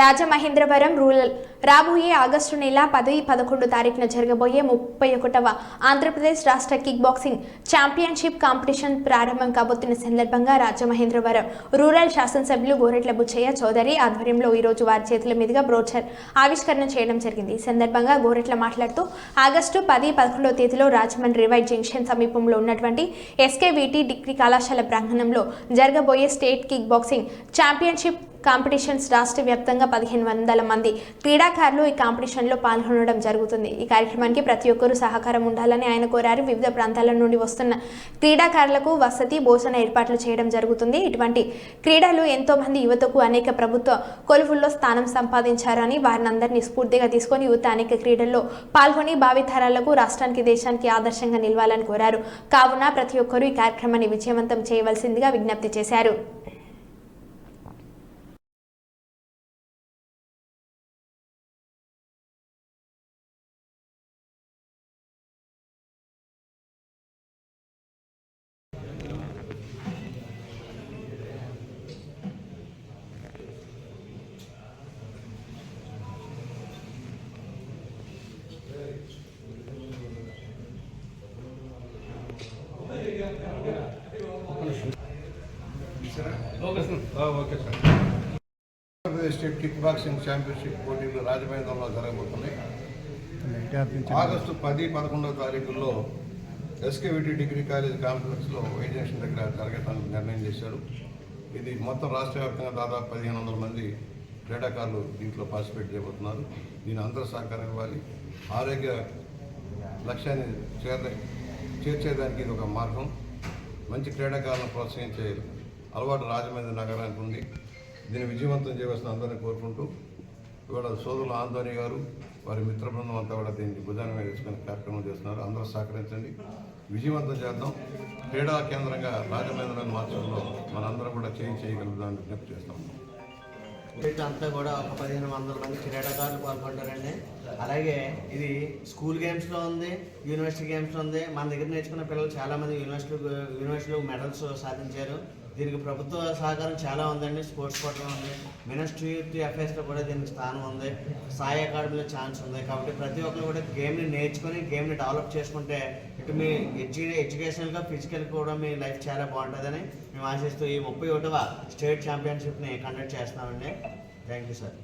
Rajamahendravaram rural. రాబోయే August నెల పది పదకొండు తారీఖున జరగబోయే ముప్పై ఒకటవ ఆంధ్రప్రదేశ్ రాష్ట్ర కిక్ బాక్సింగ్ ఛాంపియన్షిప్ కాంపిటీషన్ ప్రారంభం కాబోతున్న సందర్భంగా రాజమహేంద్రవరం రూరల్ శాసనసభ్యులు గోరెట్ల బుచ్చయ్య చౌదరి ఆధ్వర్యంలో ఈరోజు వారి చేతుల మీదుగా బ్రోచర్ ఆవిష్కరణ చేయడం జరిగింది. ఈ సందర్భంగా గోరెట్ల మాట్లాడుతూ ఆగస్టు పది పదకొండవ తేదీలో రాజమండ్రి రైవై జంక్షన్ సమీపంలో ఉన్నటువంటి ఎస్కేవిటి డిగ్రీ కళాశాల ప్రాంగణంలో జరగబోయే state kick boxing championship competitions రాష్ట్ర వ్యాప్తంగా పదిహేను వందల మంది క్రీడాకారులు ఈ కాంపిటీషన్లో పాల్గొనడం జరుగుతుంది. ఈ కార్యక్రమానికి ప్రతి ఒక్కరూ సహకారం ఉండాలని ఆయన కోరారు. వివిధ ప్రాంతాల నుండి వస్తున్న క్రీడాకారులకు వసతి భోజన ఏర్పాట్లు చేయడం జరుగుతుంది. ఇటువంటి క్రీడలు ఎంతో మంది యువతకు అనేక ప్రభుత్వ కొలువుల్లో స్థానం సంపాదించారని వారిని అందరినీ స్ఫూర్తిగా తీసుకొని యువత అనేక క్రీడల్లో పాల్గొని భావితరాలకు రాష్ట్రానికి దేశానికి ఆదర్శంగా నిలవాలని కోరారు. కావున ప్రతి ఒక్కరూ ఈ కార్యక్రమాన్ని విజయవంతం చేయవలసిందిగా విజ్ఞప్తి చేశారు. Okay sir Andhra Pradesh state kick boxing championship పోటీలు రాజమహేంద్రంలో జరగబోతున్నాయి. ఆగస్టు పది పదకొండవ తారీఖుల్లో ఎస్కేవిటీ డిగ్రీ కాలేజ్ కాంప్లెక్స్లో వై దగ్గర జరగటానికి నిర్ణయం చేశారు. ఇది మొత్తం రాష్ట్ర వ్యాప్తంగా దాదాపు పదిహేను వందల మంది క్రీడాకారులు దీంట్లో పార్టిసిపేట్ చేయబోతున్నారు. దీని అందరూ సహకారం ఇవ్వాలి. ఆరోగ్య లక్ష్యాన్ని చేర చేర్చేదానికి ఇది ఒక మార్గం. మంచి క్రీడాకారులను ప్రోత్సహించే అలవాటు రాజమండ్రి నగరానికి ఉంది దీన్ని విజయవంతం చేయవలసిన అందరినీ కోరుకుంటూ ఇవాళ సోదరులు ఆందోని గారు వారి మిత్ర బృందం అంతా కూడా దీన్ని భుజాన మీద వేసుకునే కార్యక్రమం చేస్తున్నారు. అందరూ సహకరించండి. విజయవంతం చేద్దాం. క్రీడా కేంద్రంగా రాజమేంద్రాన్ని మార్చడంలో మనందరం కూడా చేయి చేయగలుగుదామని విజ్ఞప్తి చేస్తాం అంతా కూడా ఒక పదిహేను వందల మంది క్రీడాకారులు పాల్గొంటారండి. అలాగే ఇది స్కూల్ గేమ్స్లో ఉంది యూనివర్సిటీ గేమ్స్లో ఉంది. మన దగ్గర నేర్చుకున్న పిల్లలు చాలామంది యూనివర్సిటీ యూనివర్సిటీలో మెడల్స్ సాధించారు. దీనికి ప్రభుత్వ సహకారం చాలా ఉందండి స్పోర్ట్స్ కోటలో ఉంది. మినిస్ట్రీ అఫైర్స్లో కూడా దీనికి స్థానం ఉంది. సాయి అకాడమీలో ఛాన్స్ ఉంది. కాబట్టి ప్రతి ఒక్కరు కూడా గేమ్ని నేర్చుకొని గేమ్ని డెవలప్ చేసుకుంటే ఇటు మీ ఎడ్యు ఎడ్యుకేషనల్గా ఫిజికల్ కూడా మీ లైఫ్ చాలా బాగుంటుందని మేము ఆశిస్తూ ఈ ముప్పై ఒకటవ స్టేట్ ఛాంపియన్షిప్ని కండక్ట్ చేస్తామండి థ్యాంక్ యూ సార్.